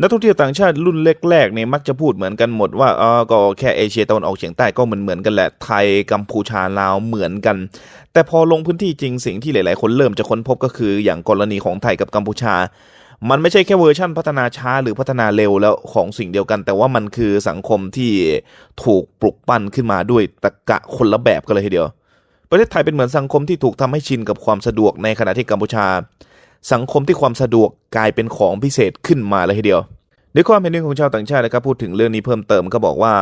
นักท่องเที่ยวต่างชาติรุ่นแรกๆเนี่ยมักจะพูดเหมือนกันหมดว่าอ๋อก็แค่เอเชียตะวันออกเฉียงใต้ก็เหมือนเหมือนๆกันแหละไทยกัมพูชาลาวเหมือนกัน แต่พอลงพื้นที่จริงสิ่งที่หลายๆ คนเริ่มจะค้นพบก็คือ อย่างกรณีของไทยกับกัมพูชา มันไม่ใช่แค่เวอร์ชั่นพัฒนาช้าหรือพัฒนาเร็วแล้วของสิ่งเดียวกัน แต่ว่ามันคือสังคมที่ถูกปลุกปั้นขึ้นมาด้วยตะกะคนละแบบกันเลยทีเดียว ประเทศไทยเป็นเหมือนสังคมที่ถูกทำให้ชินกับความสะดวกในขณะที่กัมพูชา สังคมที่ความสะดวกกลายเป็นของพิเศษขึ้นมาเลยทีเดียวในความเห็นหนึ่งของชาวต่างชาตินะครับพูดถึงเรื่องนี้เพิ่มเติมก็บอกว่า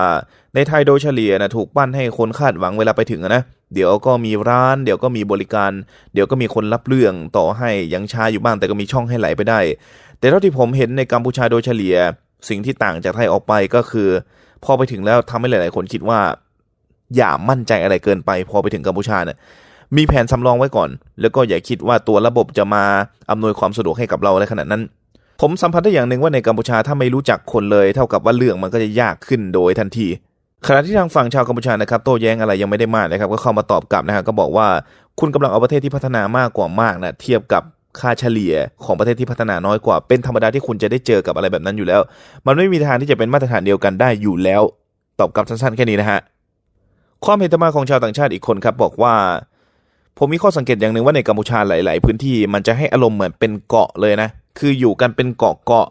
ในไทยโดยเฉลี่ยนะถูกปั้นให้คนคาดหวังเวลาไปถึงนะเดี๋ยวก็มีร้าน เดี๋ยวก็มีบริการ เดี๋ยวก็มีคนรับเรื่องต่อให้ยังช้าอยู่บ้างแต่ก็มีช่องให้ไหลไปได้ แต่เท่าที่ผมเห็นในกัมพูชาโดยเฉลี่ย สิ่งที่ต่างจากไทยออกไปก็คือ พอไปถึงแล้วทำให้หลาย ๆ คนคิดว่า อย่ามั่นใจอะไรเกินไป พอไปถึงกัมพูชาเนี่ย มีแผนสำรองไว้ก่อน แล้วก็อย่าคิดว่าตัวระบบจะมาอำนวยความสะดวกให้กับเราในขณะนั้น ผมสัมผัสได้อย่างหนึ่งว่าในกัมพูชาถ้าไม่รู้จักคนเลย เท่ากับว่าเรื่องมันก็จะยากขึ้นโดยทันทีขณะที่ทางฝั่งชาวกัมพูชานะครับโต้แย้งอะไรยังไม่ได้มากนะครับก็เข้ามาตอบกลับนะฮะก็บอกว่าคุณกำลังเอาประเทศที่พัฒนามากกว่ามากนะเทียบกับค่าเฉลี่ยของประเทศที่พัฒนาน้อยกว่า เป็นธรรมดาที่คุณจะได้เจอกับอะไรแบบนั้นอยู่แล้ว มันไม่มีทางที่จะเป็นมาตรฐานเดียวกันได้อยู่แล้ว ตอบกลับสั้นๆแค่นี้นะฮะความเห็นต่อมาของชาวต่างชาติอีกคนครับบอกว่า ผมมีข้อสังเกตอย่างหนึ่งว่าในกัมพูชาหลาย ๆ พื้นที่มันจะให้อารมณ์เหมือนเป็นเกาะเลยนะ คืออยู่กันเป็นเกาะเกาะ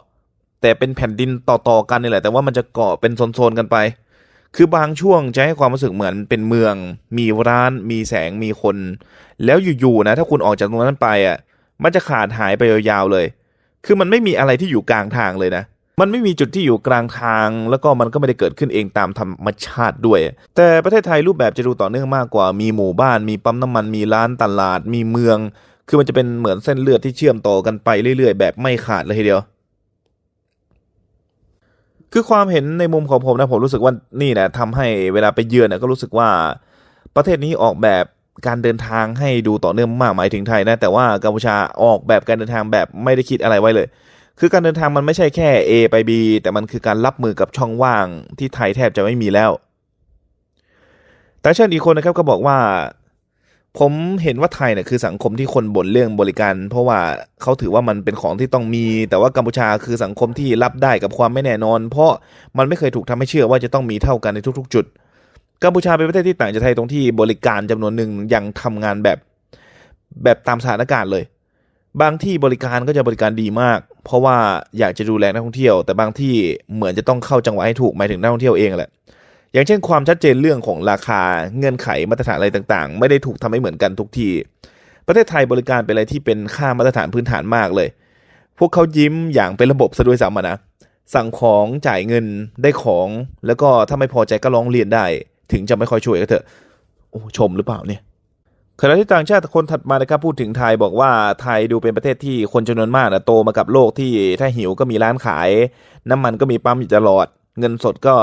แต่เป็นแผ่นดินต่อ ๆ กันนี่แหละ แต่ว่ามันจะเกาะเป็นโซน ๆ กันไป คือบางช่วงจะให้ความรู้สึกเหมือนเป็นเมือง มีร้าน มีแสง มีคน แล้วอยู่ ๆ นะ ถ้าคุณออกจากตรงนั้นไปอะ มันจะขาดหายไปยาว ๆ เลย คือมันไม่มีอะไรที่อยู่กลางทางเลยนะ มันไม่มีจุดที่อยู่กลางทาง แล้วก็มันก็ไม่ได้เกิดขึ้นเองตามธรรมชาติด้วย แต่ประเทศไทยรูปแบบจะดูต่อเนื่องมากกว่า มีหมู่บ้าน มีปั๊มน้ำมัน มีร้านตลาด มีเมือง คือมันจะเป็นเหมือนเส้นเลือดที่เชื่อมต่อกันไปเรื่อย ๆ แบบไม่ขาดเลยทีเดียว คือความเห็นในมุมของผมนะผมรู้สึกว่านี่นะทำให้เวลาไปเยือนนะก็รู้สึกว่า ประเทศนี้ออกแบบการเดินทางให้ดูต่อเนื่องมากหมายถึงไทยนะแต่ว่ากัมพูชาออกแบบการเดินทางแบบไม่ได้คิดอะไรไว้เลย คือการเดินทางมันไม่ใช่แค่ A ไป B แต่มันคือการรับมือกับช่องว่างที่ไทยแทบจะไม่มีแล้ว แต่เช่นอีกคนนะครับก็บอกว่า ผมเห็นว่าไทยเนี่ยคือสังคมที่คนบ่นเรื่องบริการ เพราะว่าเขาถือว่ามันเป็นของที่ต้องมี แต่ว่ากัมพูชาคือสังคมที่รับได้กับความไม่แน่นอน เพราะมันไม่เคยถูกทำให้เชื่อว่าจะต้องมีเท่ากันในทุก ๆ จุดกัมพูชาเป็นประเทศที่ต่างจากไทยตรงที่บริการจำนวนหนึ่งยังทำงานแบบแบบตามสถานการณ์เลย บางที่บริการก็จะบริการดีมาก เพราะว่าอยากจะดูแลนักท่องเที่ยว แต่บางที่เหมือนจะต้องเข้าจังหวะให้ถูกหมายถึงนักท่องเที่ยวเองแหละอย่างเช่นความชัดเจนเรื่องของราคาเงื่อนไขมาตรฐานอะไรต่างๆ ไม่ได้ถูกทำให้เหมือนกันทุกที่ประเทศไทยบริการเป็นอะไรที่เป็นค่ามาตรฐานพื้นฐานมากเลย พวกเขายิ้มอย่างเป็นระบบซะด้วยซ้ำนะสั่งของจ่ายเงินได้ของ แล้วก็ถ้าไม่พอใจก็ร้องเรียนได้ ถึงจะไม่ค่อยช่วยก็เถอะโอ้ชมหรือเปล่าเนี่ย ขณะที่ต่างชาติคนถัดมานะครับพูดถึงไทยบอกว่าไทยดูเป็นประเทศที่คนจำนวนมากนะโตมากับโลกที่ถ้าหิวก็มีร้านขาย น้ำมันก็มีปั๊มอยู่ตลอด เงินสดก็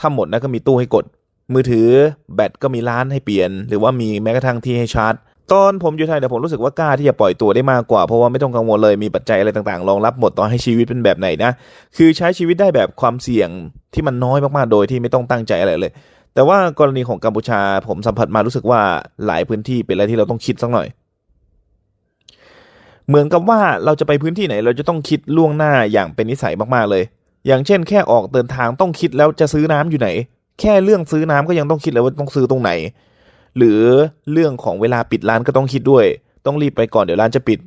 ถ้าหมดนะก็มีตู้ให้กด มือถือแบตก็มีร้านให้เปลี่ยน หรือว่ามีแม้กระทั่งที่ให้ชาร์จตอนผมอยู่ไทยเนี่ยผมรู้สึกว่ากล้าที่จะปล่อยตัวได้มากกว่า เพราะว่าไม่ต้องกังวลเลยมีปัจจัยอะไรต่างๆ รองรับหมดต่อให้ชีวิตเป็นแบบไหนนะ คือใช้ชีวิตได้แบบความเสี่ยงที่มันน้อยมากๆโดยที่ไม่ต้องตั้งใจอะไรเลย แต่ว่ากรณีของกัมพูชาผมสัมผัสมารู้สึกว่าหลายพื้นที่เป็นอะไรที่เราต้องคิดสักหน่อย เหมือนกับว่าเราจะไปพื้นที่ไหน เราจะต้องคิดล่วงหน้าอย่างเป็นนิสัยมากๆเลย อย่างเช่น แค่ออกเดินทางต้องคิดแล้วจะซื้อน้ำอยู่ไหน แค่เรื่องซื้อน้ำก็ยังต้องคิดเลยว่าต้องซื้อตรงไหน หรือเรื่องของเวลาปิดร้านก็ต้องคิดด้วย ต้องรีบไปก่อนเดี๋ยวร้านจะปิด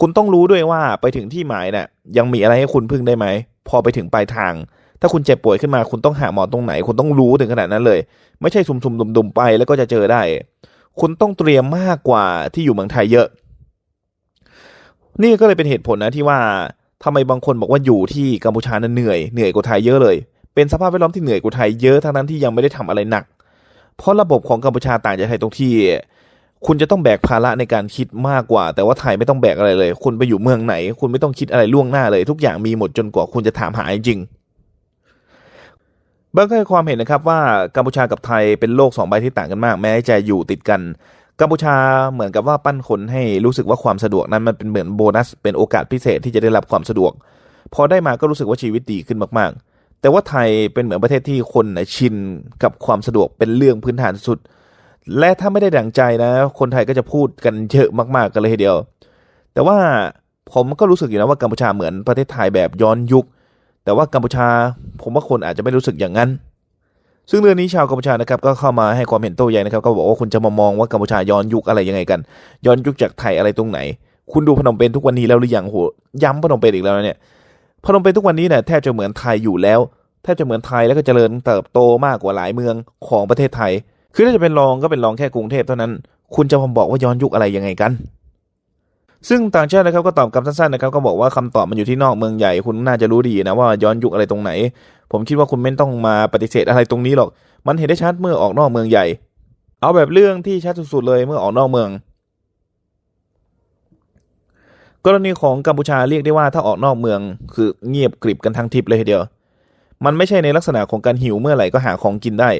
คุณต้องรู้ด้วยว่าไปถึงที่หมายน่ะยังมีอะไรให้คุณพึ่งได้ไหมพอไปถึงปลายทาง ถ้าคุณเจ็บป่วยขึ้นมาคุณต้องหาหมอตรงไหน คุณต้องรู้ถึงขนาดนั้นเลย ไม่ใช่สุ่มๆดุมๆไปแล้วก็จะเจอได้ คุณต้องเตรียมมากกว่าที่อยู่เมืองไทยเยอะ นี่ก็เลยเป็นเหตุผลนะที่ว่าทำไมบางคนบอกว่าอยู่ที่กัมพูชานั้นเหนื่อยเหนื่อยกว่าไทยเยอะเลย เป็นสภาพแวดล้อมที่เหนื่อยกว่าไทยเยอะทั้งนั้นที่ยังไม่ได้ทำอะไรหนัก เพราะระบบของกัมพูชาต่างจากไทยตรงที่ คุณจะต้องแบกภาระในการคิดมากกว่า แต่ว่าไทยไม่ต้องแบกอะไรเลย คุณไปอยู่เมืองไหน คุณไม่ต้องคิดอะไรล่วงหน้าเลย ทุกอย่างมีหมดจนกว่าคุณจะถามหาจริง บางก็ให้ความเห็นนะครับว่ากัมพูชากับไทยเป็นโลกสองใบที่ต่างกันมาก แม้จะอยู่ติดกันกัมพูชาเหมือนกับว่าปั้นคนให้รู้สึกว่าความสะดวกนั้นมันเป็นเหมือนโบนัส เป็นโอกาสพิเศษที่จะได้รับความสะดวก พอได้มาก็รู้สึกว่าชีวิตดีขึ้นมากๆ แต่ว่าไทยเป็นเหมือนประเทศที่คนชินกับความสะดวกเป็นเรื่องพื้นฐานสุด และถ้าไม่ได้ดังใจนะ คนไทยก็จะพูดกันเยอะมากๆกันเลยทีเดียว แต่ว่าผมก็รู้สึกอยู่นะว่ากัมพูชาเหมือนประเทศไทยแบบย้อนยุค แต่ว่ากัมพูชาผมว่าคนอาจจะไม่รู้สึกอย่างนั้น ซึ่งเรื่องนี้ชาวกัมพูชานะครับก็เข้ามาให้ความเห็นโต้แย้งนะครับก็บอกว่าคุณจะมามองว่ากัมพูชาย้อนยุคอะไรยังไงกัน ย้อนยุคจากไทยอะไรตรงไหน คุณดูพนมเปญทุกวันนี้แล้วหรือยังโหย้ำพนมเปญอีกแล้วนะเนี่ยพนมเปญทุกวันนี้เนี่ยแทบจะเหมือนไทยอยู่แล้วแทบจะเหมือนไทยแล้วก็เจริญเติบโตมากกว่าหลายเมืองของประเทศไทย คือถ้าจะเป็นรองก็เป็นรองแค่กรุงเทพเท่านั้น คุณจะมาบอกว่าย้อนยุคอะไรยังไงกัน ซึ่งต่างชาตินะครับก็ตอบกลับสั้นๆนะครับก็บอกว่าคำตอบมันอยู่ที่นอกเมืองใหญ่คุณน่าจะรู้ดีนะว่าย้อนยุคอะไรตรงไหน ผมคิดว่าคุณไม่ต้องมาปฏิเสธอะไรตรงนี้หรอก มันเห็นได้ชัดเมื่อออกนอกเมืองใหญ่ เอาแบบเรื่องที่ชัดสุดๆเลยเมื่อออกนอกเมือง กรณีของกัมพูชาเรียกได้ว่าถ้าออกนอกเมือง คือเงียบกริบกันทั้งทริปเลยทีเดียว มันไม่ใช่ในลักษณะของการหิวเมื่อไหร่ก็หาของกินได้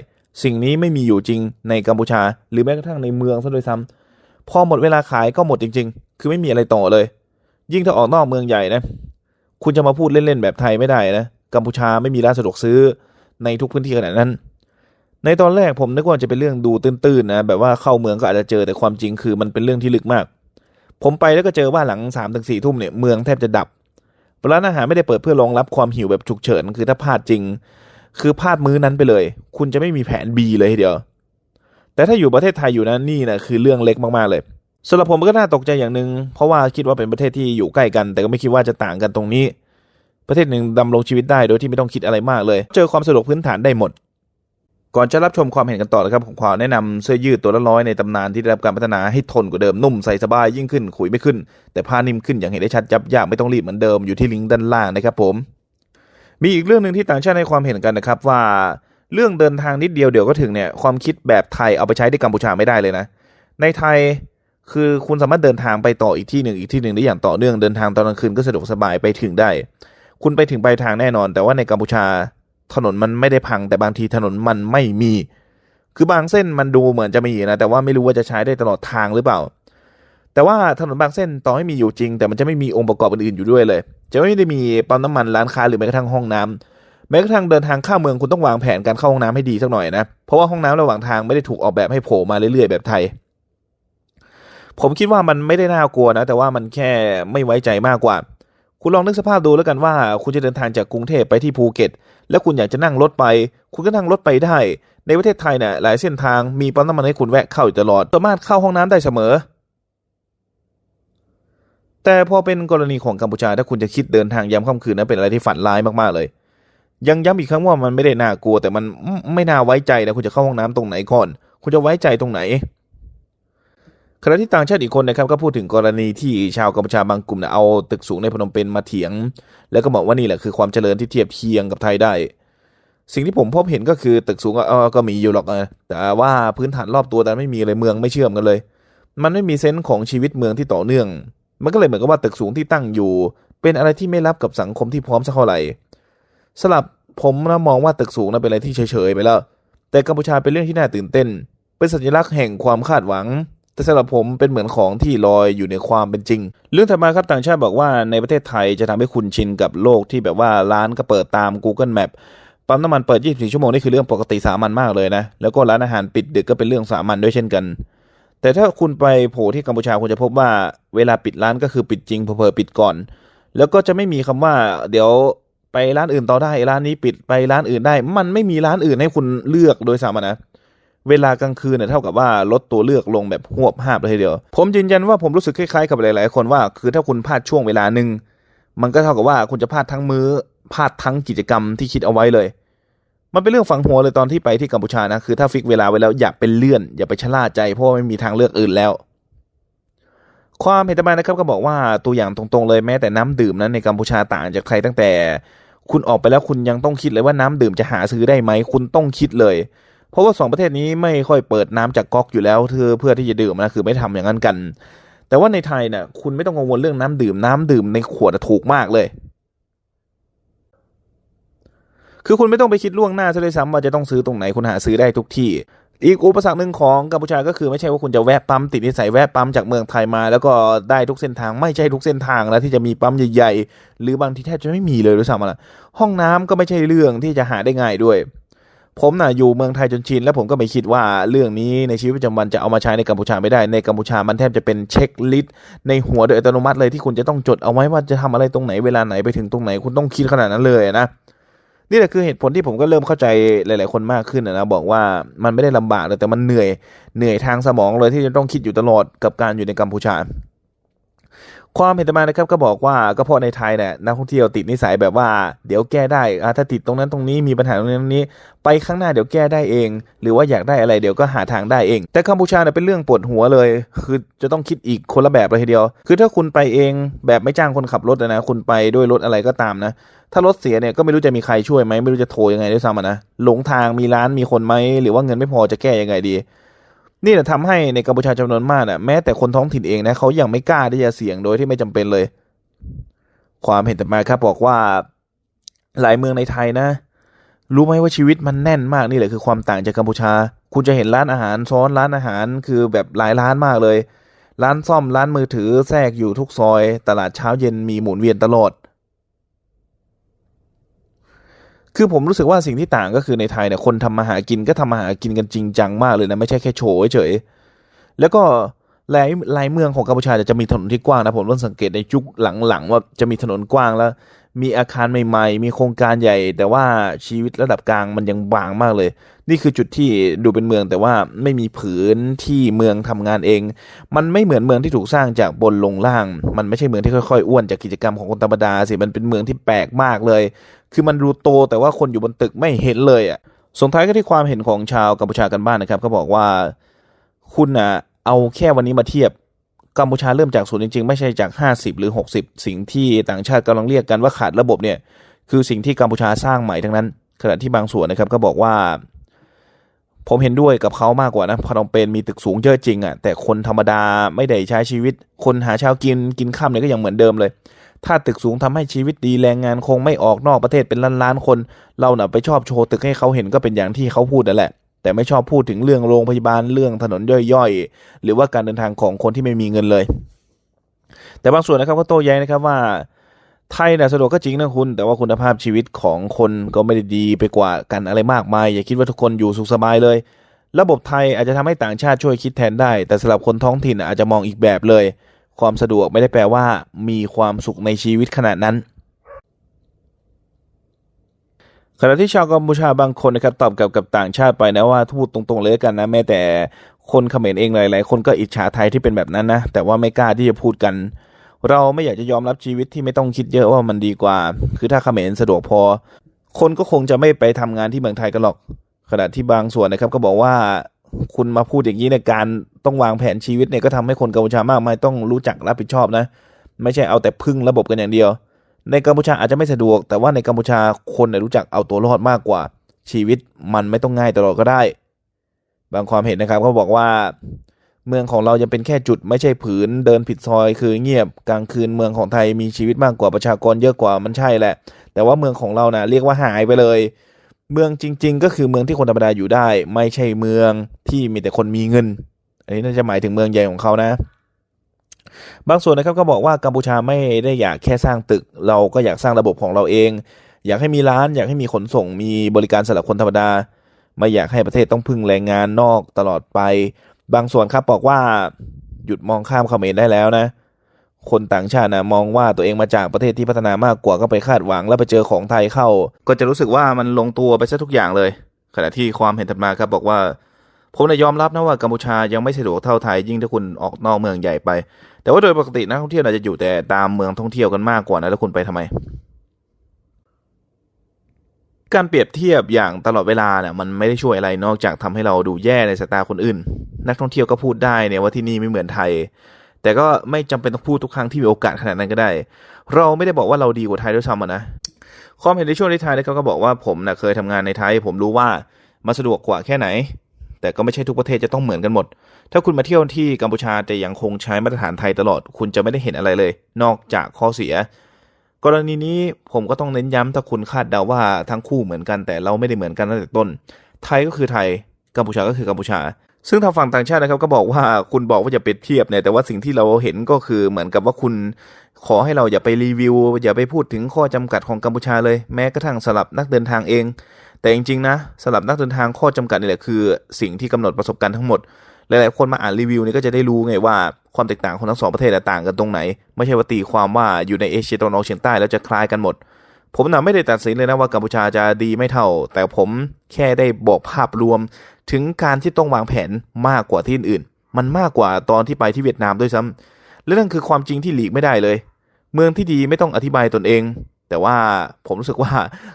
สิ่งนี้ไม่มีอยู่จริงในกัมพูชา หรือแม้กระทั่งในเมืองซะด้วยซ้ำพอหมดเวลาขายก็หมดจริง ๆ คือไม่มีอะไรต่อเลย ยิ่งถ้าออกนอกเมืองใหญ่นะ คุณจะมาพูดเล่นๆแบบไทยไม่ได้นะ กัมพูชาไม่มีร้านสะดวกซื้อในทุกพื้นที่ขนาดนั้น ในตอนแรกผมนึกว่าจะเป็นเรื่องดูตื้นๆนะ แบบว่าเข้าเมืองก็อาจจะเจอแต่ความจริงคือมันเป็นเรื่องที่ลึกมาก ผมไปแล้วก็เจอว่าหลังสามถึงสี่ทุ่มเนี่ยเมืองแทบจะดับร้านอาหารไม่ได้เปิดเพื่อรองรับความหิวแบบฉุกเฉิน คือถ้าพลาดจริง คือพลาดมื้อนั้นไปเลย คุณจะไม่มีแผน B เลยเดียว แต่ถ้าอยู่ประเทศไทยอยู่นะนี่นะคือเรื่องเล็กมากๆเลย สำหรับผมก็น่าตกใจอย่างหนึ่งเพราะว่าคิดว่าเป็นประเทศที่อยู่ใกล้กัน แต่ก็ไม่คิดว่าจะต่างกันตรงนี้ ประเทศหนึ่งดำรงชีวิตได้โดยที่ไม่ต้องคิดอะไรมากเลย เจอความสะดวกพื้นฐานได้หมด ก่อนจะรับชมความเห็นกันต่อนะครับผมขอแนะนำเสื้อยืดตัวละร้อยในตำนานที่ได้รับการพัฒนาให้ทนกว่าเดิมนุ่มใส่สบายยิ่งขึ้นขุยไม่ขึ้น แต่ผ้านิ่มขึ้นอย่างเห็นได้ชัดยับยากไม่ต้องรีบเหมือนเดิมอยู่ที่ลิงก์ด้านล่างนะครับผมมีอีกเรื่องหนึ่งที่ต่างชาติให้ความเห็นกันนะครับว่าเรื่องเดินทางนิดเดียวเดี๋ยวก็ถึงเนี่ยความคิดแบบไทยเอาไปใช้ที่กัมพูชาไม่ได้เลยนะ ในไทย คือคุณสามารถเดินทางไปต่ออีกที่หนึ่งอีกที่หนึ่งได้อย่างต่อเนื่องเดินทางตอนกลางคืนก็สะดวกสบายไปถึงได้ คุณไปถึงปลายทางแน่นอน แต่ว่าในกัมพูชาถนนมันไม่ได้พัง แต่บางทีถนนมันไม่มี คือบางเส้นมันดูเหมือนจะมีนะแต่ว่าไม่รู้ว่าจะใช้ได้ตลอดทางหรือเปล่า แต่ว่าถนนบางเส้นต่อให้มีอยู่จริง แต่มันจะไม่มีองค์ประกอบอื่นๆอยู่ด้วยเลย จะไม่ได้มีปั๊มน้ำมันร้านค้าหรือแม้กระทั่งห้องน้ำแม้กระทั่งเดินทางข้ามเมืองคุณต้องวางแผนการเข้าห้องน้ำให้ดีสักหน่อยนะ เพราะว่าห้องน้ำระหว่างทางไม่ได้ถูกออกแบบให้โผล่มาเรื่อยๆแบบไทย ผมคิดว่ามันไม่ได้น่ากลัวนะ แต่ว่ามันแค่ไม่ไว้ใจมากกว่า คุณลองนึกสภาพดูแล้วกันว่า คุณจะเดินทางจากกรุงเทพไปที่ภูเก็ต แล้วคุณอยากจะนั่งรถไป คุณก็นั่งรถไปได้ ในประเทศไทยเนี่ยหลายเส้นทางมีปั๊มน้ำมันให้คุณแวะเข้าอยู่ตลอดสามารถเข้าห้องน้ำได้เสมอ แต่พอเป็นกรณีของกัมพูชาถ้าคุณจะคิดเดินทางยามค่ำคืนนั้นเป็นอะไรที่ฝันร้ายมากๆเลย ยังย้ำอีกครั้งว่ามันไม่ได้น่ากลัว แต่มันไม่น่าไว้ใจนะคุณจะเข้าห้องน้ำตรงไหนก่อน คุณจะไว้ใจตรงไหน ขณะที่ต่างชาติอีกคนนะครับก็พูดถึงกรณีที่ชาวกัมพูชาบางกลุ่มเนี่ยเอาตึกสูงในพนมเปญมาเถียง แล้วก็บอกว่านี่แหละคือความเจริญที่เทียบเคียงกับไทยได้ สิ่งที่ผมพบเห็นก็คือตึกสูงก็เออก็มีอยู่หรอกนะแต่ว่าพื้นฐานรอบตัวแต่ไม่มีเลยเมืองไม่เชื่อมกันเลย มันไม่มีเซนส์ของชีวิตเมืองที่ต่อเนื่อง มันก็เลยเหมือนกับว่าตึกสูงที่ตั้งอยู่ เป็นอะไรที่ไม่รับกับสังคมที่พร้อมสักเท่าไหร่สลับผมนะมองว่าตึกสูงนะเป็นอะไรที่เฉยๆไปแล้ว แต่กัมพูชาเป็นเรื่องที่น่าตื่นเต้น เป็นสัญลักษณ์แห่งความคาดหวัง แต่สำหรับผมเป็นเหมือนของที่ลอยอยู่ในความเป็นจริง เรื่องถัดมาครับต่างชาติบอกว่าในประเทศไทยจะทำให้คุณชินกับโลกที่แบบว่าร้านก็เปิดตาม Google Map ปั๊มน้ำมันเปิด 24 ชั่วโมงนี่คือเรื่องปกติสามัญมากเลยนะ แล้วก็ร้านอาหารปิดดึกก็เป็นเรื่องสามัญด้วยเช่นกัน แต่ถ้าคุณไปโผล่ที่กัมพูชาคุณจะพบว่าเวลาปิดร้านก็คือปิดจริงเผลอปิดก่อน แล้วก็จะไม่มีคำว่าเดี๋ยวไปร้านอื่นต่อได้ร้านนี้ปิดไปร้านอื่นได้ มันไม่มีร้านอื่นให้คุณเลือกโดยสามัญนะ เวลากลางคืนเนี่ยเท่ากับว่าลดตัวเลือกลงแบบหวบห้าบเลยทีเดียว ผมยืนยันว่าผมรู้สึกคล้ายๆกับหลายๆคนว่า คือถ้าคุณพลาดช่วงเวลาหนึ่งมันก็เท่ากับว่าคุณจะพลาดทั้งมือ้อพลาดทั้งกิจกรรมที่คิดเอาไว้เลย มันเป็นเรื่องฝังหัวเลยตอนที่ไปที่กัมพูชานะคือถ้าฟิกเวลาไว้แล้วอย่าเป็นเลื่อน อย่าไปชะล่าใจเพราะไม่มีทางเลือกอื่นแล้วความเห็นต่อมานะครับก็บอกว่าตัวอย่างตรงๆเลยแม้แต่น้ำดื่มนั้นในกัมพูชาต่างจากใครตั้งแต่ คุณออกไปแล้วคุณยังต้องคิดเลยว่าน้ำดื่มจะหาซื้อได้ไหมคุณต้องคิดเลย เพราะว่าสองประเทศนี้ไม่ค่อยเปิดน้ำจากก๊อกอยู่แล้วเพื่อเพื่อที่จะดื่มนะคือไม่ทำอย่างนั้นกัน แต่ว่าในไทยเนี่ยคุณไม่ต้องกังวลเรื่องน้ำดื่มน้ำดื่มในขวดถูกมากเลย คือคุณไม่ต้องไปคิดล่วงหน้าซะเลยซ้ำว่าจะต้องซื้อตรงไหนคุณหาซื้อได้ทุกที่อีกอุปสรรคหนึ่งของกัมพูชาก็คือไม่ใช่ว่าคุณจะแวะปั๊มติดนิสัยแวะปั๊มจากเมืองไทยมา แล้วก็ได้ทุกเส้นทางไม่ใช่ทุกเส้นทางนะที่จะมีปั๊มใหญ่ๆ หรือบางที่แทบจะไม่มีเลยด้วยซ้ำนะห้องน้ำก็ไม่ใช่เรื่องที่จะหาได้ง่ายด้วย ผมน่ะอยู่เมืองไทยจนชิน แล้วผมก็ไม่คิดว่าเรื่องนี้ในชีวิตประจำวันจะเอามาใช้ในกัมพูชาไม่ได้ในกัมพูชามันแทบจะเป็นเช็คลิสต์ในหัวโดยอัตโนมัติเลยที่คุณจะต้องจดเอาไว้ว่าจะทำอะไรตรงไหนเวลาไหนไปถึงตรงไหนคุณต้องคิดขนาดนั้นเลยนะนี่แหละคือเหตุผลที่ผมก็เริ่มเข้าใจหลาย ๆ คนมากขึ้นนะบอกว่ามันไม่ได้ลำบากเลยแต่มันเหนื่อยเหนื่อยทางสมองเลยที่จะต้องคิดอยู่ตลอดกับการอยู่ในกัมพูชา ความเห็นต่อมานะครับก็บอกว่าก็เพราะในไทยเนี่ยนักท่องเที่ยวติดนิสัยแบบว่า เดี๋ยวแก้ได้ถ้าติดตรงนั้นตรงนี้มีปัญหาตรงนั้นตรงนี้ ไปข้างหน้าเดี๋ยวแก้ได้เอง หรือว่าอยากได้อะไรเดี๋ยวก็หาทางได้เอง แต่กัมพูชาเนี่ยเป็นเรื่องปวดหัวเลย คือจะต้องคิดอีกคนละแบบเลยทีเดียว คือถ้าคุณไปเองแบบไม่จ้างคนขับรถนะคุณไปด้วยรถอะไรก็ตามนะถ้ารถเสียเนี่ยก็ไม่รู้จะมีใครช่วยไหมไม่รู้จะโทรยังไงด้วยซ้ำนะหลงทางมีร้านมีคนไหมหรือว่าเงินไม่พอจะแก้ยังไงดี นี่แหละทำให้ในกัมพูชาจำนวนมากน่ะแม้แต่คนท้องถิ่นเองนะเขายังไม่กล้าที่จะเสี่ยงโดยที่ไม่จำเป็นเลย ความเห็นต่อมาครับบอกว่าหลายเมืองในไทยนะ รู้ไหมว่าชีวิตมันแน่นมากนี่แหละคือความต่างจากกัมพูชา คุณจะเห็นร้านอาหารซ้อนร้านอาหารคือแบบหลายร้านมากเลย ร้านซ่อมร้านมือถือแทรกอยู่ทุกซอย ตลาดเช้าเย็นมีหมุนเวียนตลอด คือผมรู้สึกว่าสิ่งที่ต่างก็คือในไทยเนี่ยคนทำมาหากินก็ทำมาหากินกันจริงจังมากเลยนะไม่ใช่แค่โชว์เฉยๆแล้วก็หลายหลายเมืองของกัมพูชาจะมีถนนที่กว้างนะผมเริ่มสังเกตในยุคหลังๆว่าจะมีถนนกว้างแล้ว มีอาคารใหม่ ๆ มีโครงการใหญ่ แต่ว่าชีวิตระดับกลางมันยังบางมากเลย นี่คือจุดที่ดูเป็นเมืองแต่ว่าไม่มีผืนที่เมืองทำงานเอง มันไม่เหมือนเมืองที่ถูกสร้างจากบนลงล่าง มันไม่ใช่เมืองที่ค่อยๆอ้วนจากกิจกรรมของคนธรรมดาสิมันเป็นเมืองที่แปลกมากเลย คือมันดูโตแต่ว่าคนอยู่บนตึกไม่เห็นเลยอะส่งท้ายก็ที่ความเห็นของชาวกัมพูชากันบ้างนะครับก็บอกว่า คุณอะเอาแค่วันนี้มาเทียบ กัมพูชาเริ่มจากศูนย์จริง ๆ ไม่ใช่จาก 50 หรือ 60 สิ่งที่ต่างชาติกำลังเรียกกันว่าขาดระบบเนี่ย คือสิ่งที่กัมพูชาสร้างใหม่ทั้งนั้น ขณะที่บางส่วนนะครับก็บอกว่า ผมเห็นด้วยกับเขามากกว่านะพนมเปญมีตึกสูงเยอะจริงอะแต่คนธรรมดาไม่ได้ใช้ชีวิต คนหาเช้ากินกินข้ามเนี่ยก็ยังเหมือนเดิมเลย ถ้าตึกสูงทำให้ชีวิตดีแรงงานคงไม่ออกนอกประเทศเป็นล้านๆคน เราเน่ะไปชอบโชว์ตึกให้เขาเห็นก็เป็นอย่างที่เขาพูดนั่นแหละ แต่ไม่ชอบพูดถึงเรื่องโรงพยาบาลเรื่องถนนย่อยๆ หรือว่าการเดินทางของคนที่ไม่มีเงินเลย แต่บางส่วนนะครับก็โต้แย้งนะครับว่า ไทยน่ะสะดวกก็จริงนะคุณ แต่ว่าคุณภาพชีวิตของคนก็ไม่ได้ดีไปกว่ากันอะไรมากมาย อย่าคิดว่าทุกคนอยู่สุขสบายเลย ระบบไทยอาจจะทำให้ต่างชาติช่วยคิดแทนได้ แต่สำหรับคนท้องถิ่นอาจจะมองอีกแบบเลย ความสะดวกไม่ได้แปลว่า มีความสุขในชีวิตขนาดนั้น ขณะที่ชาวกัมพูชาบางคนนะครับตอบกลับกับต่างชาติไปนะว่าพูดตรงๆเลยกันนะแม้แต่คนเขมรเองหลายๆคนก็อิจฉาไทยที่เป็นแบบนั้นนะแต่ว่าไม่กล้าที่จะพูดกัน เราไม่อยากจะยอมรับชีวิตที่ไม่ต้องคิดเยอะว่ามันดีกว่า คือถ้าเขมรสะดวกพอ คนก็คงจะไม่ไปทำงานที่เมืองไทยกันหรอก ขณะที่บางส่วนนะครับก็บอกว่าคุณมาพูดอย่างนี้ในการต้องวางแผนชีวิตเนี่ยก็ทำให้คนกัมพูชามากมายต้องรู้จักรับผิดชอบนะ ไม่ใช่เอาแต่พึ่งระบบกันอย่างเดียว ในกัมพูชาอาจจะไม่สะดวก แต่ว่าในกัมพูชาคนรู้จักเอาตัวรอดมากกว่า ชีวิตมันไม่ต้องง่ายตลอดก็ได้ บางความเห็นนะครับเขาบอกว่า เมืองของเรายังเป็นแค่จุดไม่ใช่ผืนเดินผิดซอยคือเงียบกลางคืนเมืองของไทยมีชีวิตมากกว่าประชากรเยอะกว่ามันใช่แหละ แต่ว่าเมืองของเรานะ่ะเรียกว่าหายไปเลย เมืองจริง ๆ ก็คือเมืองที่คนธรรมดาอยู่ได้ ไม่ใช่เมืองที่มีแต่คนมีเงิน อันนี้น่าจะหมายถึงเมืองใหญ่ของเขานะ บางส่วนนะครับก็บอกว่ากัมพูชาไม่ได้อยากแค่สร้างตึก เราก็อยากสร้างระบบของเราเอง อยากให้มีร้าน อยากให้มีขนส่งมีบริการสำหรับคนธรรมดา ไม่อยากให้ประเทศต้องพึ่งแรงงานนอกตลอดไป บางส่วนครับบอกว่าหยุดมองข้ามเขมรได้แล้วนะ คนต่างชาตินะมองว่าตัวเองมาจากประเทศที่พัฒนามากกว่าก็ไปคาดหวัง แล้วไปเจอของไทยเข้า ก็จะรู้สึกว่ามันลงตัวไปซะทุกอย่างเลย ขณะที่ความเห็นถัดมาครับบอกว่า ผมนะยอมรับนะว่ากัมพูชายังไม่สะดวกเท่าไทยยิ่งถ้าคุณออกนอกเมืองใหญ่ไป แต่ว่าโดยปกตินักท่องเที่ยวอาจจะอยู่แต่ตามเมืองท่องเที่ยวกันมากกว่านะแล้วคุณไปทำไม การเปรียบเทียบอย่างตลอดเวลาเนี่ยมันไม่ได้ช่วยอะไรนอกจากทำให้เราดูแย่ในสายตาคนอื่น นักท่องเที่ยวก็พูดได้เนี่ยว่าที่นี่ไม่เหมือนไทย แต่ก็ไม่จำเป็นต้องพูดทุกครั้งที่มีโอกาสขนาดนั้นก็ได้ เราไม่ได้บอกว่าเราดีกว่าไทยด้วยซ้ำอะนะความเห็นในช่วงที่ไทยเนี่ยเขาก็บอกว่าผมนะเคยทำงานในไทย ผมรู้ว่ามันสะดวกกว่าแค่ไหน แต่ก็ไม่ใช่ทุกประเทศจะต้องเหมือนกันหมด ถ้าคุณมาเที่ยวที่กัมพูชาแต่ยังคงใช้มาตรฐานไทยตลอด คุณจะไม่ได้เห็นอะไรเลย นอกจากข้อเสีย กรณีนี้ผมก็ต้องเน้นย้ำถ้าคุณคาดเดาว่าทั้งคู่เหมือนกันแต่เราไม่ได้เหมือนกันตั้งแต่ต้น ไทยก็คือไทย กัมพูชาก็คือกัมพูชา ซึ่งทางฝั่งต่างชาตินะครับก็บอกว่าคุณบอกว่าอย่าเปรียบเทียบเนี่ยแต่ว่าสิ่งที่เราเห็นก็คือเหมือนกับว่าคุณขอให้เราอย่าไปรีวิว อย่าไปพูดถึงข้อจำกัดของกัมพูชาเลย แม้กระทั่งสลับนักเดินทางเอง แต่จริงๆนะสลับนักเดินทางข้อจำกัดนี่แหละคือ สิ่งที่กำหนดประสบการณ์ทั้งหมด หลายๆคนมาอ่านรีวิวนี่ก็จะได้รู้ไงว่าความแตกต่างของทั้งสองประเทศต่างกันตรงไหน ไม่ใช่ว่าตีความว่าอยู่ในเอเชียตะวันออกเฉียงใต้แล้วจะคล้ายกันหมด ผมน่ะไม่ได้ตัดสินเลยนะว่ากัมพูชาจะดีไม่เท่า แต่ผมแค่ได้บอกภาพรวม ถึงการที่ต้องวางแผนมากกว่าที่อื่นๆมันมากกว่าตอนที่ไปที่เวียดนามด้วยซ้ำและนั่นคือความจริงที่หลีกไม่ได้เลย เมืองที่ดีไม่ต้องอธิบายตนเอง แต่ว่าผมรู้สึกว่า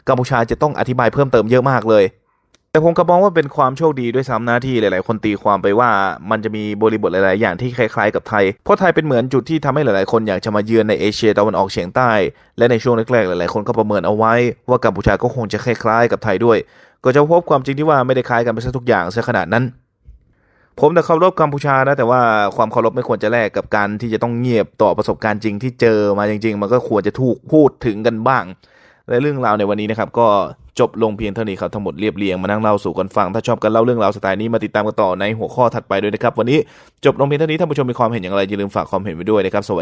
กัมพูชาจะต้องอธิบายเพิ่มเติมเยอะมากเลย แต่ผมก็มองว่าเป็นความโชคดีด้วยซ้ำหน้าที่หลาย ๆ คนตีความไปว่ามันจะมีบริบทหลาย ๆ อย่างที่คล้าย ๆ กับไทย เพราะไทยเป็นเหมือนจุดที่ทำให้หลาย ๆ คนอยากจะมาเยือนในเอเชียตะวันออกเฉียงใต้ และในช่วงแรก ๆ หลาย ๆ คนก็ประเมินเอาไว้ว่ากัมพูชาก็คงจะคล้าย ๆ กับไทยด้วย ก็จะพบความจริงที่ว่าไม่ได้คล้ายกันไปซะทุกอย่างซะขนาดนั้น ผมแต่เคารพกัมพูชานะแต่ว่าความเคารพไม่ควรจะแลกกับการที่จะต้องเงียบต่อประสบการณ์จริงที่เจอมาจริง ๆ มันก็ควรจะถูกพูดถึงกันบ้าง และเรื่องราวในวันนี้นะครับ ก็จบลงเพียงเท่านี้ครับทั้งหมดเรียบเรียงมานั่งเล่าสู่กันฟัง ถ้าชอบกันเล่าเรื่องราวสไตล์นี้มาติดตามกันต่อในหัวข้อถัดไปด้วยนะครับ วันนี้จบลงเพียงเท่านี้ท่านผู้ชมมีความเห็นอย่างไรอย่าลืมฝากความเห็นไว้ด้วยนะครับสวัสดี